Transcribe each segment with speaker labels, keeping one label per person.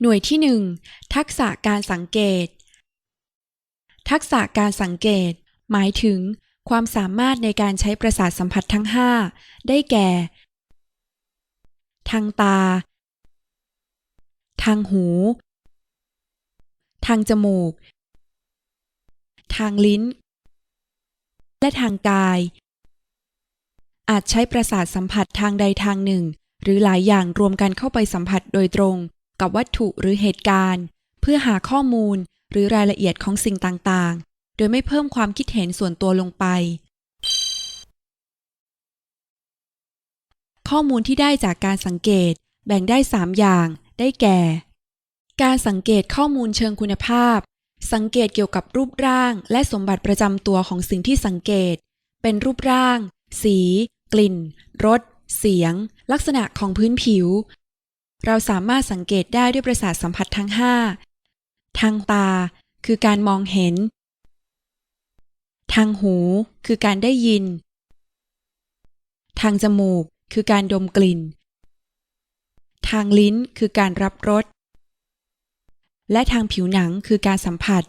Speaker 1: หน่วยที่ 1 ทักษะการสังเกต ทักษะการสังเกต หมายถึง ความสามารถในการใช้ประสาทสัมผัสทั้ง 5 ได้แก่ ทางตา ทางหู ทางจมูก ทางลิ้น และทางกาย อาจใช้ประสาทสัมผัสทางใดทางหนึ่ง หรือหลายอย่างรวมกันเข้าไปสัมผัสโดยตรง กับวัตถุหรือเหตุการณ์ เพื่อหาข้อมูลหรือรายละเอียดของสิ่งต่างๆ โดยไม่เพิ่มความคิดเห็นส่วนตัวลงไป ข้อมูลที่ได้จากการสังเกตแบ่งได้ 3 อย่าง ได้แก่ การสังเกตข้อมูลเชิงคุณภาพ สังเกตเกี่ยวกับรูปร่าง และสมบัติประจำตัวของสิ่งที่สังเกต เป็นรูปร่าง สี กลิ่น รส เสียง ลักษณะของพื้นผิว เราสามารถสังเกตได้ด้วยประสาทสัมผัสทั้ง 5 ทางตาคือการมองเห็น ทางหูคือการได้ยิน ทางจมูกคือการดมกลิ่น ทางลิ้นคือการรับรส และทางผิวหนังคือการสัมผัส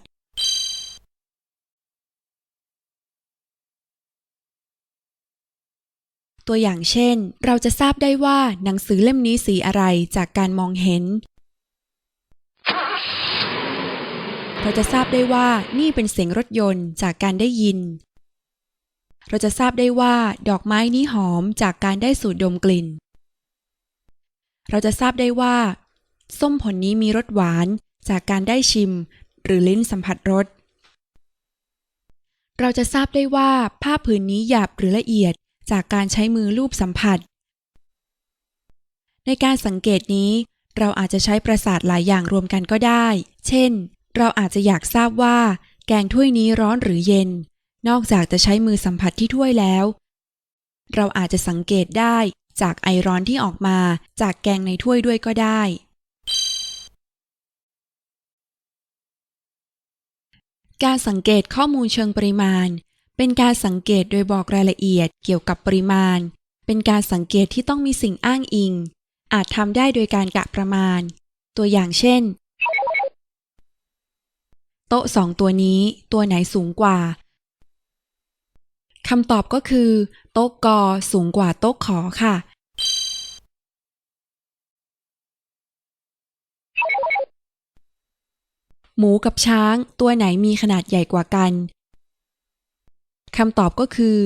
Speaker 1: ตัวอย่างเช่น เราจะทราบได้ว่าหนังสือเล่มนี้สีอะไรจากการมองเห็น เราจะทราบได้ว่านี่เป็นเสียงรถยนต์จากการได้ยิน เราจะทราบได้ว่าดอกไม้นี้หอมจากการได้สูดดมกลิ่น เราจะทราบได้ว่า ส้มผลนี้มีรสหวานจากการได้ชิม หรือลิ้นสัมผัสรสเราจะทราบได้ว่าผ้าผืนนี้หยาบหรือละเอียด จากการใช้มือลูบสัมผัส ในการสังเกตนี้ เราอาจจะใช้ประสาทหลายอย่างรวมกันก็ได้ เช่น เราอาจจะอยากทราบว่า แกงถ้วยนี้ร้อนหรือเย็น นอกจากจะใช้มือสัมผัสที่ถ้วยแล้ว เราอาจจะสังเกตได้จากไอร้อนที่ออกมาจากแกงในถ้วยด้วยก็ได้ การสังเกตข้อมูลเชิงปริมาณ เป็นการสังเกตโดยบอกรายละเอียดเกี่ยวกับปริมาณ เป็นการสังเกตที่ต้องมีสิ่งอ้างอิง อาจทำได้โดยการกะประมาณ ตัวอย่างเช่น โต๊ะสองตัวนี้ตัวไหนสูงกว่าคำตอบก็คือ โต๊ะกอสูงกว่าโต๊ะขอค่ะ หมูกับช้างตัวไหนมีขนาดใหญ่กว่ากัน คำตอบก็คือ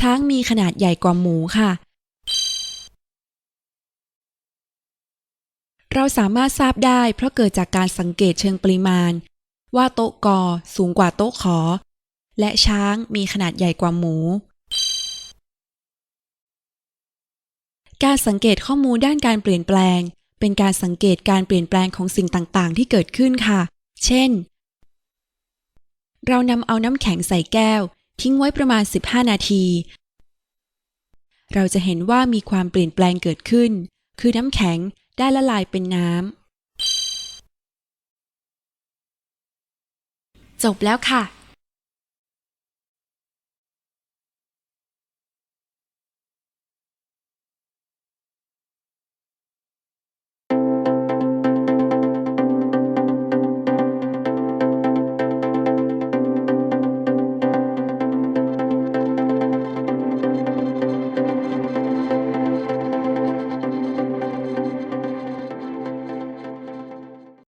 Speaker 1: ช้างมีขนาดใหญ่กว่าหมูค่ะ เราสามารถทราบได้เพราะเกิดจากการสังเกตเชิงปริมาณ ว่าโต๊ะกอสูงกว่าโต๊ะขอ และช้างมีขนาดใหญ่กว่าหมู การสังเกตข้อมูลด้านการเปลี่ยนแปลง เป็นการสังเกตการเปลี่ยนแปลงของสิ่งต่างๆ ที่เกิดขึ้นค่ะ เช่นเรานำเอาน้ำแข็งใส่แก้ว ทิ้งไว้ประมาณ 15 นาที เราจะเห็นว่ามีความเปลี่ยนแปลงเกิดขึ้น คือน้ำแข็งได้ละลายเป็นน้ำจบแล้วค่ะ